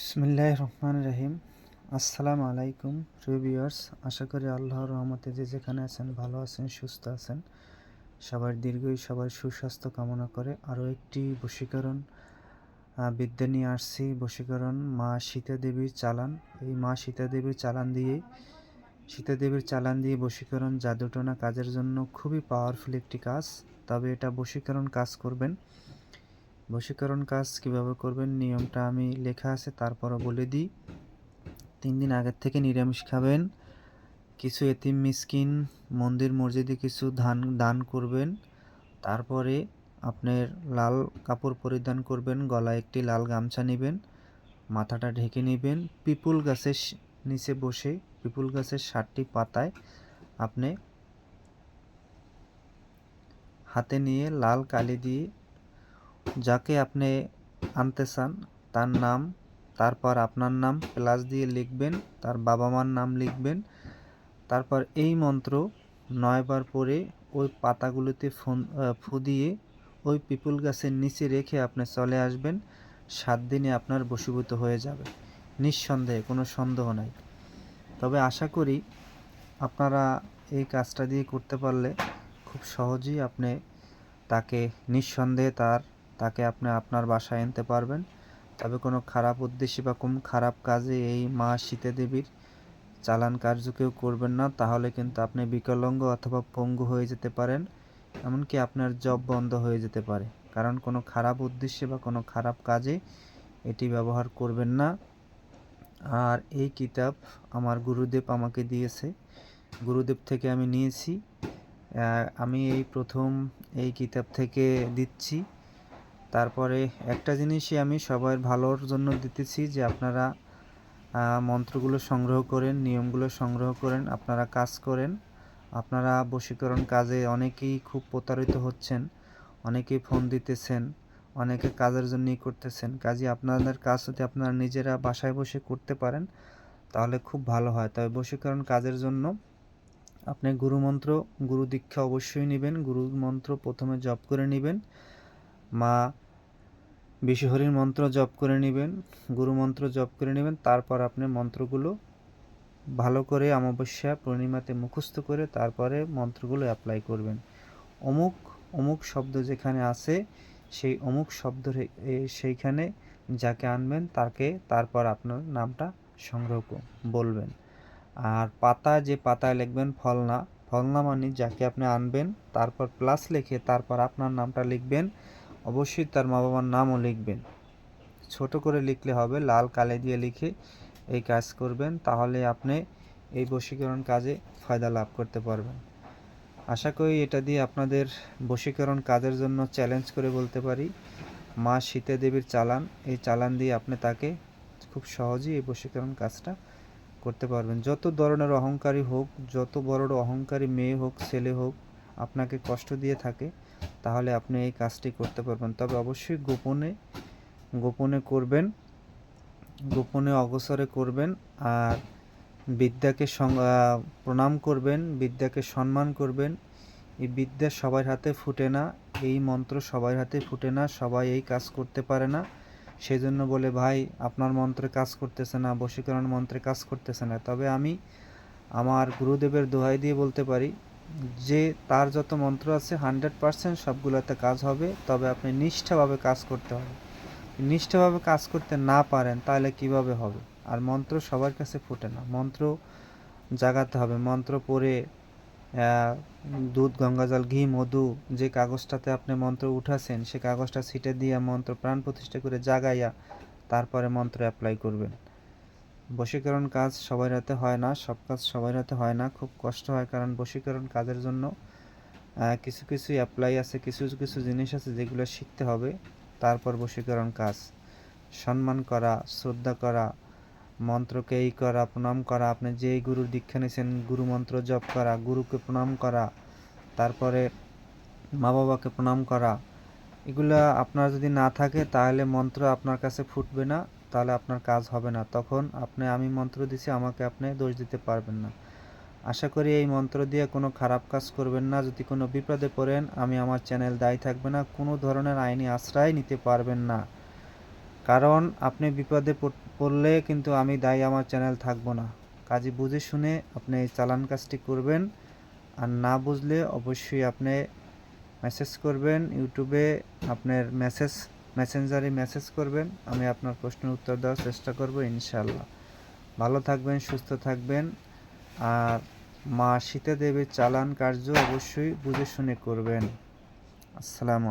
বিসমুল্লাহ রহমান রহিম আসসালামু আলাইকুম রিভিউয়ার্স আশা করি আল্লাহর রহমতে যে যেখানে আছেন, ভালো আছেন, সুস্থ আছেন। সবার দীর্ঘই সবার সুস্বাস্থ্য কামনা করে আরও একটি বশীকরণ বিদ্যা নিয়ে আসছি। বশীকরণ মা সীতা দেবীর চালান। এই মা সীতা দেবীর চালান দিয়ে, সীতা দেবীর চালান দিয়ে বশীকরণ জাদুটনা কাজের জন্য খুবই পাওয়ারফুল একটি কাজ। তবে এটা বশীকরণ কাজ করবেন। বশীকরণ কাজ কীভাবে করবেন? নিয়মটা আমি লেখা আছে, তারপরও বলে দিই। তিন দিন আগের থেকে নিরামিষ খাবেন। কিছু এতিম মিসকিন মন্দির মসজিদে কিছু ধান, দান করবেন। তারপরে আপনার লাল কাপড় পরিধান করবেন, গলায় একটি লাল গামছা নেবেন, মাথাটা ঢেকে নেবেন। পিপুল গাছের নিচে বসে পিপুল গাছের ষাটটি পাতায় আপনি হাতে নিয়ে লাল কালি দিয়ে যাকে আপনি আনতে চান, তার নাম, তারপর আপনার নাম, প্লাস দিয়ে লিখবেন, তার বাবা মার নাম লিখবেন। তারপর এই মন্ত্র নয়বার পরে ওই পাতাগুলোতে ফোন ফু দিয়ে ওই পিপুল গাছের নিচে রেখে আপনি চলে আসবেন। সাত দিনে আপনার বশীভূত হয়ে যাবে। নিঃসন্দেহে, কোনো সন্দেহ নাই। তবে আশা করি আপনারা এই কাজটা দিয়ে করতে পারলে খুব সহজেই আপনি তাকে নিঃসন্দেহে তার তাকে আপনি আপনার বাসায় আনতে পারবেন। তবে কোনো খারাপ উদ্দেশ্যে বা কোনো খারাপ কাজে এই মা সীতা দেবীর চালান কার্য কেউ করবেন না। তাহলে কিন্তু আপনি বিকলাঙ্গ অথবা পঙ্গু হয়ে যেতে পারেন, এমনকি আপনার জব বন্ধ হয়ে যেতে পারে। কারণ কোনো খারাপ উদ্দেশ্যে বা কোনো খারাপ কাজে এটি ব্যবহার করবেন না। আর এই কিতাব আমার গুরুদেব আমাকে দিয়েছে। গুরুদেব থেকে আমি নিয়েছি। আমি এই প্রথম এই কিতাব থেকে দিচ্ছি। তারপরে একটা জিনিসই আমি সবার ভালোর জন্য দিতেছি যে আপনারা মন্ত্রগুলো সংগ্রহ করেন, নিয়মগুলো সংগ্রহ করেন, আপনারা কাজ করেন। আপনারা বশীকরণ কাজে অনেকেই খুব প্রতারিত হচ্ছেন, অনেকেই ফোন দিতেছেন, অনেকে কাজের জন্যই করতেছেন। কাজে আপনাদের কাজ যদি আপনারা নিজেরা বাসায় বসে করতে পারেন, তাহলে খুব ভালো হয়। তবে বশীকরণ কাজের জন্য আপনি গুরুমন্ত্র গুরু দীক্ষা অবশ্যই নেবেন। গুরুমন্ত্র প্রথমে জপ করে নেবেন। মা বিশ্বহরির মন্ত্র জপ করে নেবেন, গুরু মন্ত্র জপ করে নেবেন, তারপর আপনি মন্ত্রগুলো ভালো করে অমাবস্যা পূর্ণিমাতে মুখস্থ করে তারপরে মন্ত্রগুলো অ্যাপ্লাই করবেন। অমুক অমুক শব্দ যেখানে আছে, সেই অমুক শব্দ সেইখানে যাকে আনবেন, তাকে তারপর আপনার নামটা সংগ্রহ বলবেন। আর পাতা, যে পাতায় লিখবেন ফলনা ফলনা মানে যাকে আপনি আনবেন, তারপর প্লাস লিখে তারপর আপনার নামটা লিখবেন অবশ্যই তার মা বাবার নামও লিখবেন। ছোট করে লিখলে হবে, লাল কালে দিয়ে লিখে এই কাজ করবেন, তাহলে আপনি এই বশীকরণ কাজে ফায়দা লাভ করতে পারবেন। আশা করি এটা দিয়ে আপনাদের বশীকরণ কাজের জন্য চ্যালেঞ্জ করে বলতে পারি। মা সীতা দেবীর চালান, এই চালান দিয়ে আপনি তাকে খুব সহজেই এই বশীকরণ কাজটা করতে পারবেন। যত ধরনের অহংকারী হোক, যত বড় অহংকারী মেয়ে হোক, ছেলে হোক আপনাকে কষ্ট দিয়ে থাকে, তাহলে আপনি এই কাজটি করতে পারবেন। তবে অবশ্যই গোপনে গোপনে করবেন, গোপনে অগসরে করবেন আর বিদ্যাকে প্রণাম করবেন, বিদ্যাকে সম্মান করবেন। এই বিদ্যা সবার হাতে ফুটে না, এই মন্ত্র সবার হাতে ফুটে না, সবাই এই কাজ করতে পারে না। সেজন্য বলে, ভাই, আপনার মন্ত্রে কাজ করতেছে না, বশীকরণ মন্ত্রে কাজ করতেছে না। তবে আমি আমার গুরুদেবের দোহাই দিয়ে বলতে পারি যে তার যত মন্ত্র আছে হান্ড্রেড পার্সেন্ট সবগুলোতে কাজ হবে, তবে আপনি নিষ্ঠাভাবে কাজ করতে হবে। নিষ্ঠাভাবে কাজ করতে না পারেন, তাহলে কীভাবে হবে? আর মন্ত্র সবার কাছে ফোটে না। মন্ত্র জাগাতে হবে। মন্ত্র পড়ে দুধ গঙ্গাজল ঘি, মধু, যে কাগজটাতে আপনি মন্ত্র উঠাছেন, সে কাগজটা ছিটে দিয়ে মন্ত্র প্রাণ প্রতিষ্ঠা করে জাগাইয়া তারপরে মন্ত্র অ্যাপ্লাই করবেন। বশীকরণ কাজ সবার হাতে হয় না, সব কাজ সবার হাতে হয় না, খুব কষ্ট হয় কারণ বশীকরণ কাজের জন্য কিছু কিছু অ্যাপ্লাই আছে, কিছু কিছু জিনিস আছে যেগুলো শিখতে হবে, তারপর বশীকরণ কাজ। সম্মান করা, শ্রদ্ধা করা, মন্ত্রকে এই করা, প্রণাম করা, আপনি যেই গুরুর দীক্ষা নিয়েছেন, গুরু মন্ত্র জপ করা, গুরুকে প্রণাম করা, তারপরে মা বাবাকে প্রণাম করা, এগুলো আপনার যদি না থাকে তাহলে মন্ত্র আপনার কাছে ফুটবে না। তাহলে আপনার কাজ হবে না। তখন আপনি আমি মন্ত্র দিছি, আমাকে আপনি দোষ দিতে পারবেন না। আশা করি এই মন্ত্র দিয়ে কোনো খারাপ কাজ করবেন না। যদি কোনো বিপদে পড়েন, আমি আমার চ্যানেল দায়ী থাকবে না। কোনো ধরনের আইনি আশ্রয় নিতে পারবেন না। কারণ আপনি বিপদে পড়- পড়লে কিন্তু আমি দায়ী আমার চ্যানেল থাকব না। কাজে বুঝে শুনে আপনি এই চালান কাজটি করবেন। আর না বুঝলে অবশ্যই আপনি মেসেজ করবেন। ইউটিউবে আপনার মেসেজ মেসেঞ্জারে মেসেজ করবেন, আমি আপনার প্রশ্নের উত্তর দেওয়ার চেষ্টা করব ইনশাল্লাহ ভালো থাকবেন, সুস্থ থাকবেন, আর মা সীতা দেবের চালান কার্য অবশ্যই বুঝে শুনে করবেন। আসসালামু